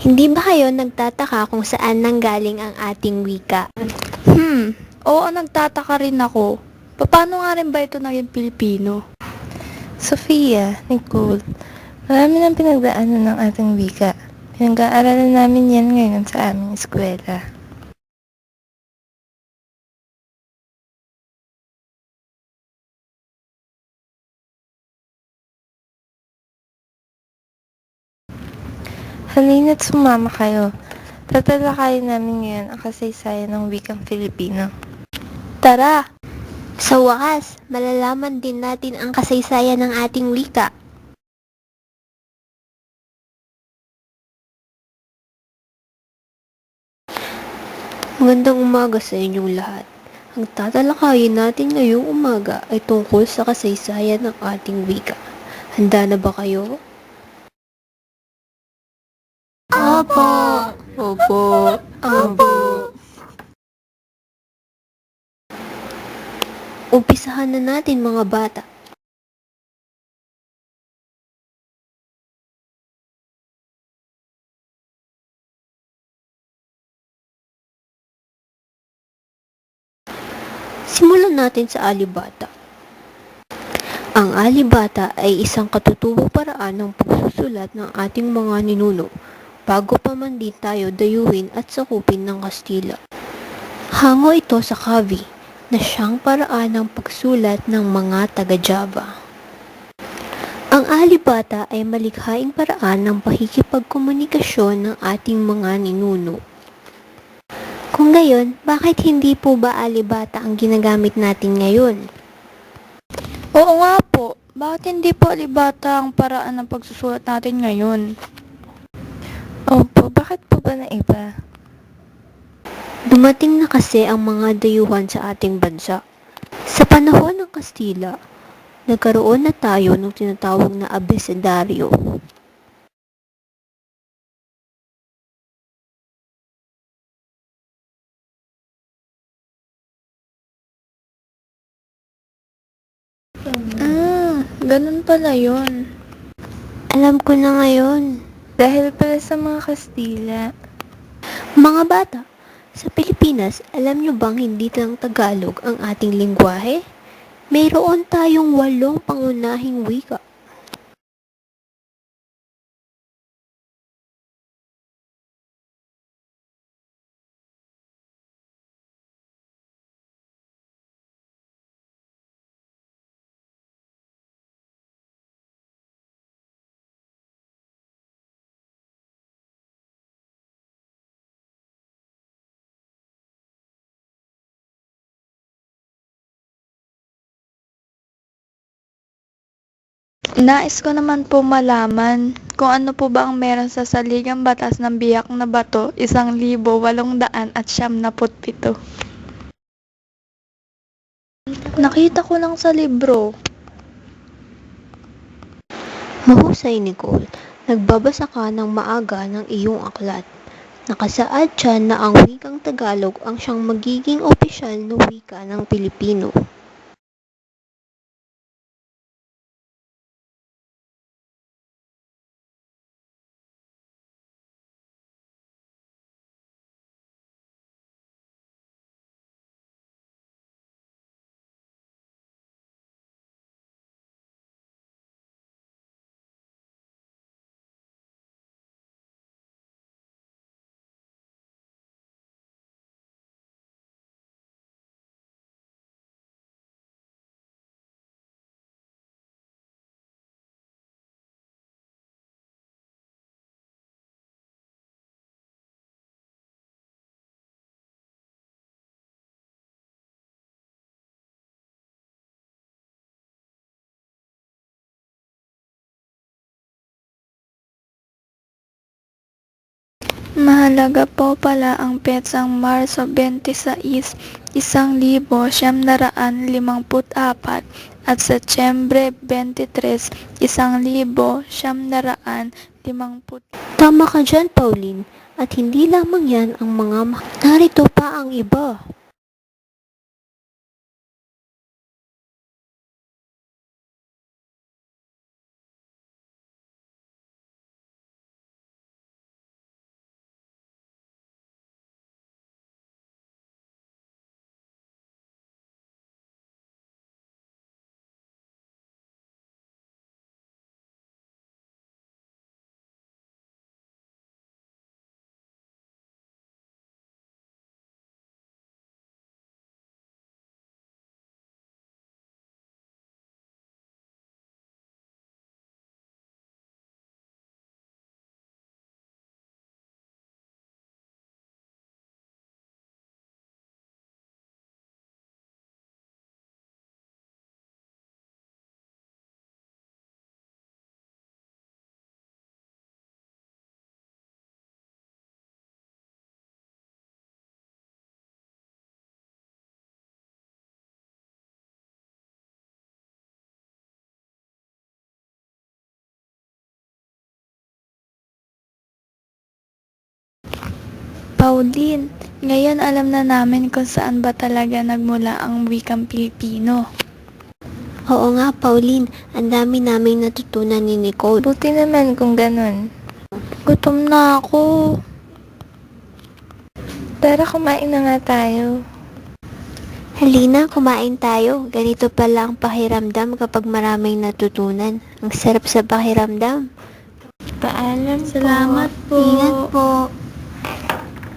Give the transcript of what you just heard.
Hindi ba kayo nagtataka kung saan nanggaling ang ating wika? Hmm, oo nagtataka rin ako. Paano nga rin ba ito naging Pilipino? Sophia, Nicole, marami ng pinagdaanan ng ating wika. Pinag-aaralan namin yan ngayon sa aming eskwela. Halina't sumama kayo. Tatalakayin namin ngayon ang kasaysayan ng wikang Filipino. Tara! Sa wakas, malalaman din natin ang kasaysayan ng ating wika. Magandang umaga sa inyong lahat. Ang tatalakayin natin ngayong umaga ay tungkol sa kasaysayan ng ating wika. Handa na ba kayo? Opo! Opo! Opo! Umpisahan na natin mga bata. Simulan natin sa alibata. Ang alibata ay isang katutubo paraan ng pagsusulat ng ating mga ninuno bago pa man din tayo dayuhin at sakupin ng Kastila. Hango ito sa kavi na siyang paraan ng pagsulat ng mga taga-Java. Ang alibata ay malikhaing paraan ng pakikipagkomunikasyon ng ating mga ninuno. Kung gayon, bakit hindi po ba alibata ang ginagamit natin ngayon? Oo nga po, bakit hindi po alibata ang paraan ng pagsusulat natin ngayon? Opo, bakit po ba na iba? Dumating na kasi ang mga dayuhan sa ating bansa. Sa panahon ng Kastila, nagkaroon na tayo ng tinatawag na abecedaryo. Ah, ganun pala yun. Alam ko na ngayon. Dahil pala sa mga Kastila. Mga bata, sa Pilipinas, alam nyo bang hindi lang Tagalog ang ating lingwahe? Mayroon tayong walong pangunahing wika. Nais ko naman po malaman kung ano po ba ang meron sa saligang batas ng biyak na bato, isang libo, walong daan at siyam na putpito. Nakita ko lang sa libro. Mahusay, Nicole. Nagbabasa ka ng maaga ng iyong aklat. Nakasaad dyan na ang wikang Tagalog ang siyang magiging opisyal na wika ng Pilipino. Mahalaga po pala ang petsang Marso 26, isang libo siyam na raan limangput apat at Setyembre 23, isang libo siyam na raan limangput Tama ka dyan, Pauline. At hindi lamang yan ang mga narito pa ang iba. Pauline, ngayon alam na namin kung saan ba talaga nagmula ang wikang Pilipino. Oo nga, Pauline. Ang dami naming natutunan ni Nicole. Buti naman kung ganun. Gutom na ako. Tara, kumain na nga tayo. Halina, kumain tayo. Ganito pala ang pakiramdam kapag maraming natutunan. Ang sarap sa pakiramdam. Paalam Salamat po. Ingat po.